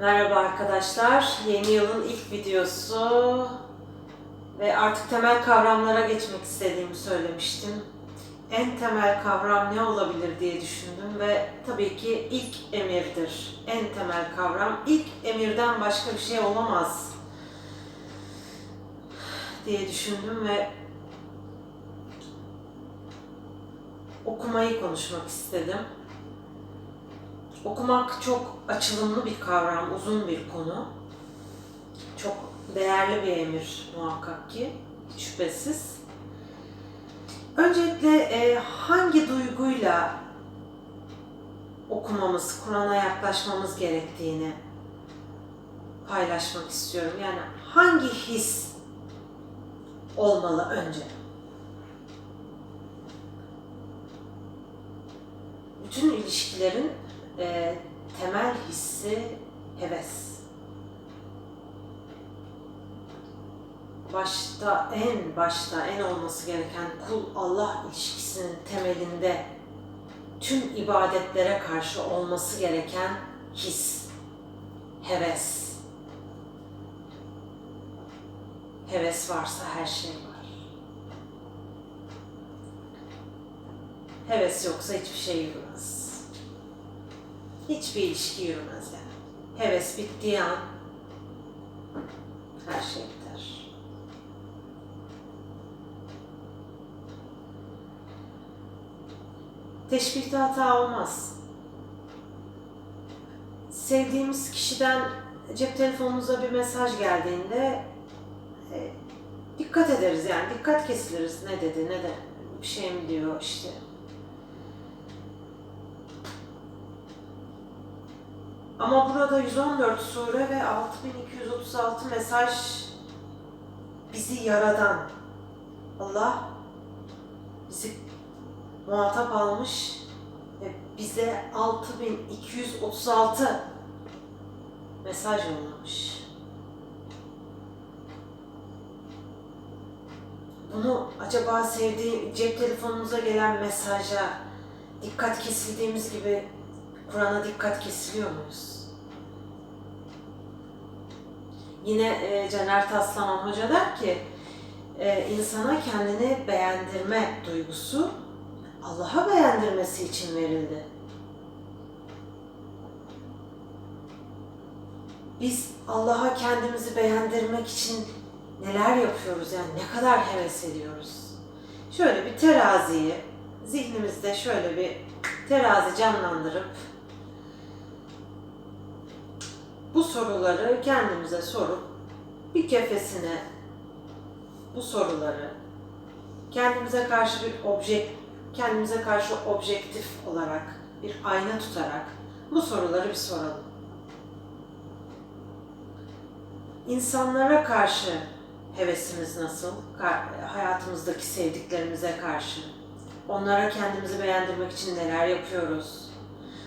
Merhaba arkadaşlar. Yeni yılın ilk videosu ve artık temel kavramlara geçmek istediğimi söylemiştim. En temel kavram ne olabilir diye düşündüm ve tabii ki ilk emirdir. En temel kavram ilk emirden başka bir şey olamaz diye düşündüm ve okumayı konuşmak istedim. Okumak çok açılımlı bir kavram, uzun bir konu. Çok değerli bir emir muhakkak ki, şüphesiz. Öncelikle e, hangi duyguyla okumamız, Kur'an'a yaklaşmamız gerektiğini paylaşmak istiyorum. Yani hangi his olmalı önce? Bütün ilişkilerin e, temel hissi heves. Başta, en başta, en olması gereken kul Allah ilişkisinin temelinde tüm ibadetlere karşı olması gereken his, heves. Heves varsa her şey var. Heves yoksa hiçbir şey yürümez. Hiçbir ilişki yürümez yani. Heves bittiği an her şey biter. Teşbihte hata olmaz. Sevdiğimiz kişiden cep telefonumuza bir mesaj geldiğinde e, dikkat ederiz yani dikkat kesiliriz ne dedi ne de bir şey mi diyor işte Ama burada 114 sure ve 6236 mesaj bizi yaradan Allah bizi muhatap almış ve bize 6236 mesaj yollamış. Bunu acaba sevdiği cep telefonumuza gelen mesaja dikkat kesildiğimiz gibi Kur'an'a dikkat kesiliyor muyuz? Yine e, Caner Taslaman Hoca der ki, e, insana kendini beğendirme duygusu Allah'a beğendirmesi için verildi. Biz Allah'a kendimizi beğendirmek için neler yapıyoruz yani ne kadar heves ediyoruz. Şöyle bir teraziyi zihnimizde şöyle bir terazi canlandırıp bu soruları kendimize sorup bir kefesine bu soruları kendimize karşı bir objekt kendimize karşı objektif olarak bir ayna tutarak bu soruları bir soralım. İnsanlara karşı hevesimiz nasıl? Hayatımızdaki sevdiklerimize karşı. Onlara kendimizi beğendirmek için neler yapıyoruz?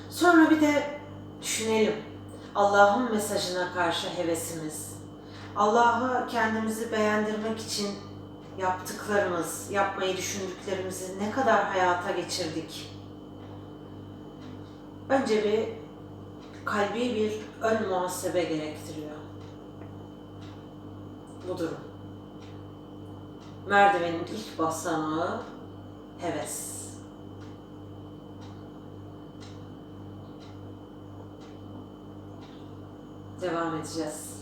Sonra bir de düşünelim. Allah'ın mesajına karşı hevesimiz, Allah'a kendimizi beğendirmek için yaptıklarımız, yapmayı düşündüklerimizi ne kadar hayata geçirdik? Önce bir kalbi bir ön muhasebe gerektiriyor. Bu durum. Merdivenin ilk basamağı heves. It's just